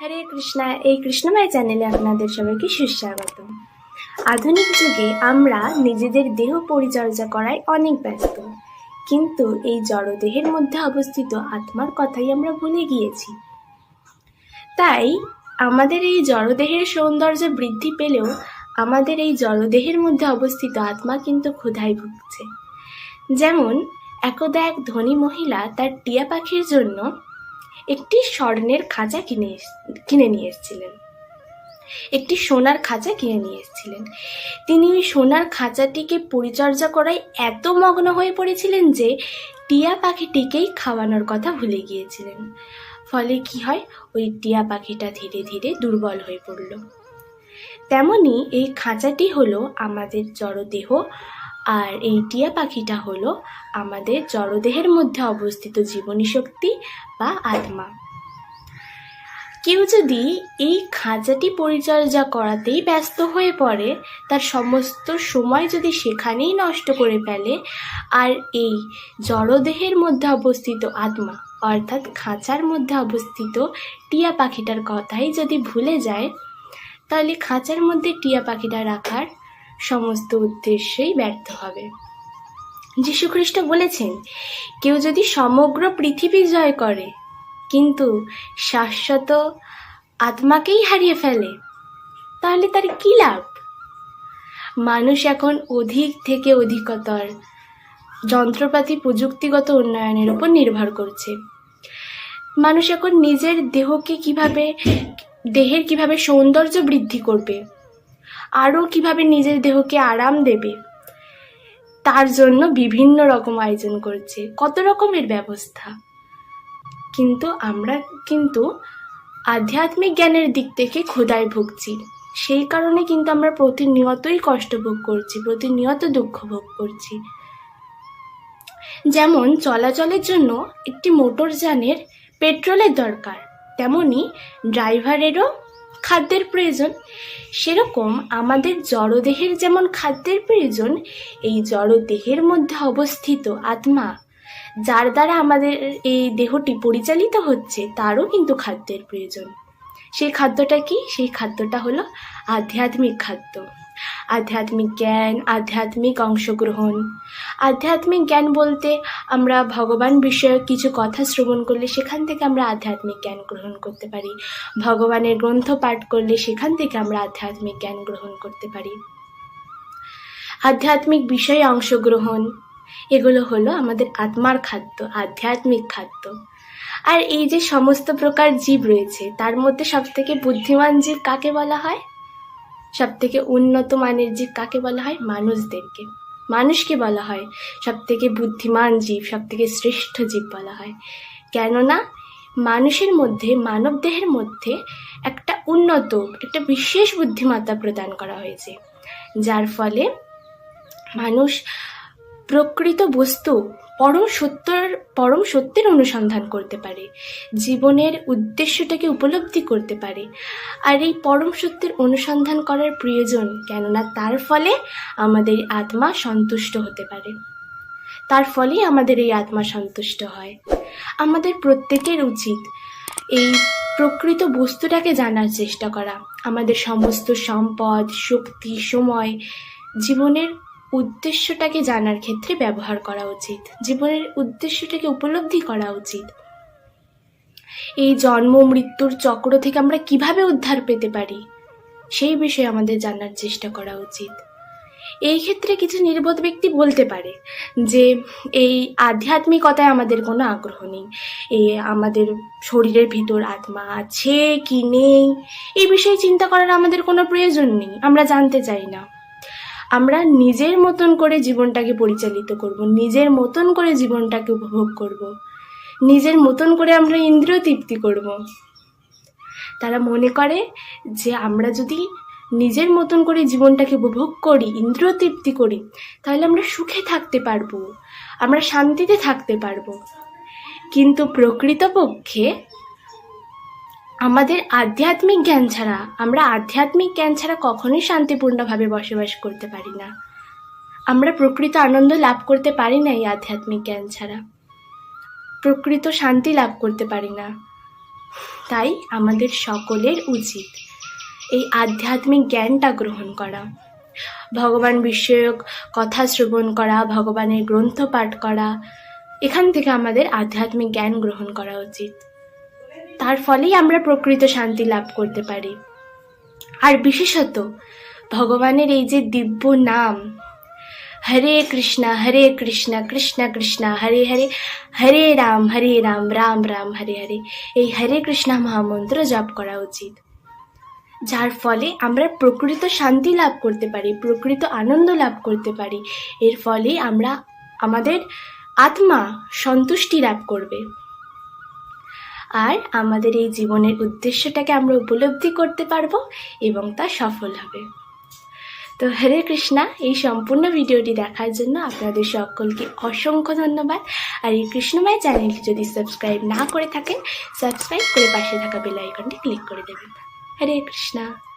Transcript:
হরে কৃষ্ণা, এই কৃষ্ণময় চ্যানেলে আপনাদের সবাইকে সুস্বাগত আধুনিক যুগে আমরা নিজেদের দেহ পরিচর্যা করায় অনেক ব্যস্ত। কিন্তু এই জড়দেহের মধ্যে অবস্থিত আত্মার কথাই আমরা ভুলে গিয়েছি। তাই আমাদের এই জড়দেহের সৌন্দর্য বৃদ্ধি পেলেও আমাদের এই জড়দেহের মধ্যে অবস্থিত আত্মা কিন্তু ক্ষুধায় ভুগছে। যেমন, একদা এক ধনী মহিলা তার টিয়া পাখির জন্য একটি স্বর্ণের খাঁচা কিনে কিনে নিয়ে এসেছিলেন। একটি সোনার খাঁচা কিনে নিয়ে এসেছিলেন। তিনি ওই সোনার খাঁচাটিকে পরিচর্যা করায় এত মগ্ন হয়ে পড়েছিলেন যে টিয়া পাখিটিকেই খাওয়ানোর কথা ভুলে গিয়েছিলেন। ফলে কি হয়, ওই টিয়া পাখিটা ধীরে ধীরে দুর্বল হয়ে পড়ল। তেমনি এই খাঁচাটি হলো আমাদের জড়দেহ আর এই টিয়া পাখিটা হলো আমাদের জড়দেহের মধ্যে অবস্থিত জীবনী শক্তি বা আত্মা। কেউ যদি এই খাঁচাটি পরিচর্যা করাতেই ব্যস্ত হয়ে পড়ে, তার সমস্ত সময় যদি সেখানেই নষ্ট করে ফেলে, আর এই জড়দেহের মধ্যে অবস্থিত আত্মা, অর্থাৎ খাঁচার মধ্যে অবস্থিত টিয়া পাখিটার কথাই যদি ভুলে যায়, তাহলে খাঁচার মধ্যে টিয়া পাখিটা রাখার সমস্ত উদ্দেশ্যেই ব্যর্থ হবে। যীশুখ্রিস্ট বলেছেন, কেউ যদি সমগ্র পৃথিবী জয় করে, কিন্তু শাশ্বত আত্মাকেই হারিয়ে ফেলে, তাহলে তার কি লাভ? মানুষ এখন অধিক থেকে অধিকতর যন্ত্রপাতি প্রযুক্তিগত উন্নয়নের উপর নির্ভর করছে। মানুষ এখন নিজের দেহকে কীভাবে, দেহের কীভাবে সৌন্দর্য বৃদ্ধি করবে আরও কীভাবে নিজের দেহকে আরাম দেবে? তার জন্য বিভিন্ন রকম আয়োজন করছে, কত রকমের ব্যবস্থা। কিন্তু আমরা কিন্তু আধ্যাত্মিক জ্ঞানের দিক থেকে ক্ষুধায় ভুগছি। সেই কারণে কিন্তু আমরা প্রতিনিয়তই কষ্ট ভোগ করছি, প্রতিনিয়ত দুঃখ ভোগ করছি। যেমন চলাচলের জন্য একটি মোটরযানের পেট্রোলের দরকার, তেমনি ড্রাইভারেরও খাদ্যের প্রয়োজন, সেরকম আমাদের জড়দেহের যেমন খাদ্যের প্রয়োজন, এই জড়দেহের মধ্যে অবস্থিত আত্মা, যার দ্বারা আমাদের এই দেহটি পরিচালিত হচ্ছে, তারও কিন্তু খাদ্যের প্রয়োজন। সেই খাদ্যটা কি? সেই খাদ্যটা হলো আধ্যাত্মিক খাদ্য। আধ্যাত্মিক জ্ঞান, আধ্যাত্মিক অংশগ্রহণ। আধ্যাত্মিক জ্ঞান বলতে আমরা ভগবান বিষয়ক কিছু কথা শ্রবণ করলে সেখান থেকে আমরা আধ্যাত্মিক জ্ঞান গ্রহণ করতে পারি। ভগবানের গ্রন্থ পাঠ করলে সেখান থেকে আমরা আধ্যাত্মিক জ্ঞান গ্রহণ করতে পারি। আধ্যাত্মিক বিষয়ে অংশগ্রহণ, এগুলো হলো আমাদের আত্মার খাদ্য, আধ্যাত্মিক খাদ্য। আর এই যে সমস্ত প্রকার জীব রয়েছে, তার মধ্যে সবথেকে বুদ্ধিমান জীব কাকে বলা হয়? সবথেকে উন্নত মানের জীব কাকে বলা হয়? মানুষদেরকে। মানুষকে বলা হয় সব থেকে বুদ্ধিমান জীব সব থেকে শ্রেষ্ঠ জীব বলা হয়। কেননা মানুষের মধ্যে মানব দেহের মধ্যে একটা উন্নত, একটা বিশেষ বুদ্ধিমত্তা প্রদান করা হয়েছে। যার ফলে মানুষ প্রকৃত বস্তু পরম সত্যর, পরম সত্যের অনুসন্ধান করতে পারে, জীবনের উদ্দেশ্যটাকে উপলব্ধি করতে পারে। আর এই পরম সত্যের অনুসন্ধান করার প্রয়োজন, কেননা তার ফলে আমাদের আত্মা সন্তুষ্ট হতে পারে। তার ফলেই আমাদের এই আত্মা সন্তুষ্ট হয়। আমাদের প্রত্যেকের উচিত এই প্রকৃত বস্তুটাকে জানার চেষ্টা করা। আমাদের সমস্ত সম্পদ, শক্তি, সময়, জীবনের উদ্দেশ্যটাকে জানার ক্ষেত্রে ব্যবহার করা উচিত। জীবনের উদ্দেশ্যটাকে উপলব্ধি করা উচিত। এই জন্ম, মৃত্যুর চক্র থেকে আমরা কীভাবে উদ্ধার পেতে পারি, সেই বিষয়ে আমাদের জানার চেষ্টা করা উচিত। এই ক্ষেত্রে কিছু নির্বোধ ব্যক্তি বলতে পারে যে, এই আধ্যাত্মিকতায় আমাদের কোনো আগ্রহ নেই। এই আমাদের শরীরের ভিতর আত্মা আছে কি নেই, এই বিষয়ে চিন্তা করার আমাদের কোনো প্রয়োজন নেই। আমরা জানতে চাই না। আমরা নিজের মতন করে জীবনটাকে পরিচালিত করব, নিজের মতন করে জীবনটাকে উপভোগ করব, নিজের মতন করে আমরা ইন্দ্রিয় তৃপ্তি করব। তারা মনে করে যে আমরা যদি নিজের মতন করে জীবনটাকে উপভোগ করি, ইন্দ্রিয় তৃপ্তি করি, তাহলে আমরা সুখে থাকতে পারব, আমরা শান্তিতে থাকতে পারব। কিন্তু প্রকৃতপক্ষে আমাদের আধ্যাত্মিক জ্ঞান ছাড়া, আমরা আধ্যাত্মিক জ্ঞান ছাড়া কখনোই শান্তিপূর্ণভাবে বসবাস করতে পারি না। আমরা প্রকৃত আনন্দ লাভ করতে পারি না এই আধ্যাত্মিক জ্ঞান ছাড়া। প্রকৃত শান্তি লাভ করতে পারি না। তাই আমাদের সকলের উচিত এই আধ্যাত্মিক জ্ঞানটা গ্রহণ করা। ভগবান বিষয়ক কথা শ্রবণ করা, ভগবানের গ্রন্থ পাঠ করা, এখান থেকে আমাদের আধ্যাত্মিক জ্ঞান গ্রহণ করা উচিত। তার ফলেই আমরা প্রকৃত শান্তি লাভ করতে পারি। আর বিশেষত, ভগবানের এই যে দিব্য নাম, হরে কৃষ্ণা হরে কৃষ্ণা, কৃষ্ণ কৃষ্ণ, হরে হরে হরে রাম হরে রাম রাম রাম, হরে হরে, এই হরে কৃষ্ণা মহামন্ত্র জপ করা উচিত। যার ফলে আমরা প্রকৃত শান্তি লাভ করতে পারি, প্রকৃত আনন্দ লাভ করতে পারি। এর ফলে আমরা আমাদের আত্মা সন্তুষ্টি লাভ করবে। আর আমাদের এই জীবনের উদ্দেশ্যটাকে আমরা উপলব্ধি করতে পারব এবং তা সফল হবে। তো হরে কৃষ্ণা, এই সম্পূর্ণ ভিডিওটি দেখার জন্য আপনাদের সকলকে অসংখ্য ধন্যবাদ। আর এই কৃষ্ণময় চ্যানেলটি যদি সাবস্ক্রাইব না করে থাকেন, সাবস্ক্রাইব করে পাশে থাকা বেল আইকনটি ক্লিক করে দেবেন। হরে কৃষ্ণা।